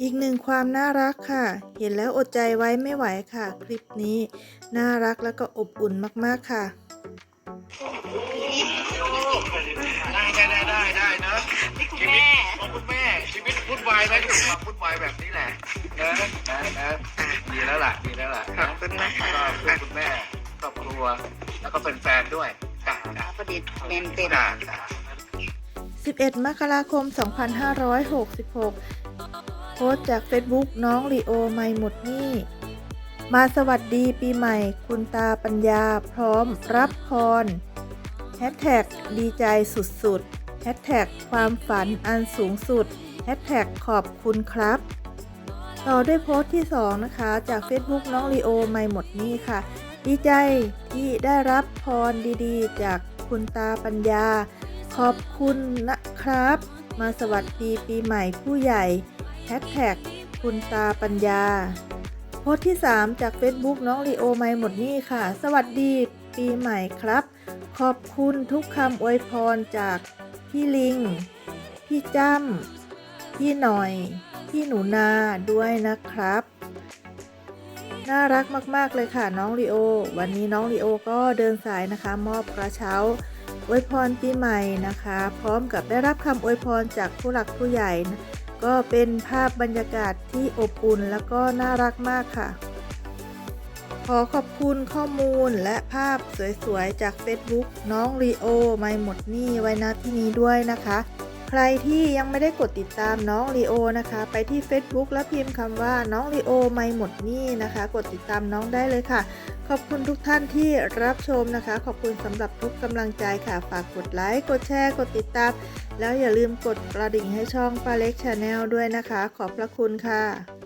อีกหนึ่งความน่ารักค่ะ เห็นแล้วอดใจไว้ไม่ไหวค่ะ คลิปนี้น่ารักแล้วก็อบอุ่นมากๆค่ะ ได้ได้ได้ได้ได้นะชีวิตของคุณแม่ชีวิตวุ่นวายไหมก็ความวุ่นวายแบบนี้แหละนะนะนะดีแล้วล่ะดีแล้วล่ะขอบคุณนะคะ ก็เพื่อคุณแม่ครอบครัว แล้วก็เป็นแฟนด้วยจ้าจ้าพอดีเมนเป็นจ้าจ้า11 มกราคม 2566 พสต์จาก Facebook น้องลีโอไม่หมดหนี้มาสวัสดีปีใหม่คุณตาปัญญาพร้อมรับพรแฮชแท็กดีใจสุดๆแฮชแท็กความฝันอันสูงสุดแฮชแท็กขอบคุณครับ ต่อด้วยโพสต์ที่ 2 นะคะ จาก Facebook น้องลีโอไม่หมดหนี้ค่ะ ดีใจที่ได้รับพรดีๆ จากคุณตาปัญญา ขอบคุณนะครับ มาสวัสดีปีใหม่ผู้ใหญ่ แฮชแท็กคุณตาปัญญา โพสต์ที่ 3 จาก Facebook น้องลีโอไม่หมดหนี่ค่ะ สวัสดีปีใหม่ครับ ขอบคุณทุกคำอวยพรจากพี่ลิง พี่จ้ำพี่หน่อย พี่หนูนาด้วยนะครับ น่ารักมาก ๆ เลยค่ะน้องลีโอ วันนี้น้องลีโอก็เดินสายนะคะ มอบกระเช้าอวยพรปีใหม่นะคะ พร้อมกับได้รับคำอวยพรจากผู้หลักผู้ใหญ่นะ ก็เป็นภาพบรรยากาศที่อบอุ่นแล้วก็น่ารักมากค่ะ ขอขอบคุณข้อมูลและภาพสวยๆ จาก Facebook น้องรีโอไม่หมดนี่ไว้นะที่นี้ด้วยนะคะ ใครที่ยังไม่ได้กดติดตามน้องลีโอนะคะ ไปที่ Facebook แล้วพิมพ์คำว่าน้องลีโอไม่หมดนี่นะคะ กดติดตามน้องได้เลยค่ะ ขอบคุณทุกท่านที่รับชมนะคะ ขอบคุณสำหรับทุกกำลังใจค่ะ ฝากกดไลค์กดแชร์ กดติดตาม แล้วอย่าลืมกดกระดิ่งให้ช่องปาเล็กชาแนลด้วยนะคะ ขอบพระคุณค่ะ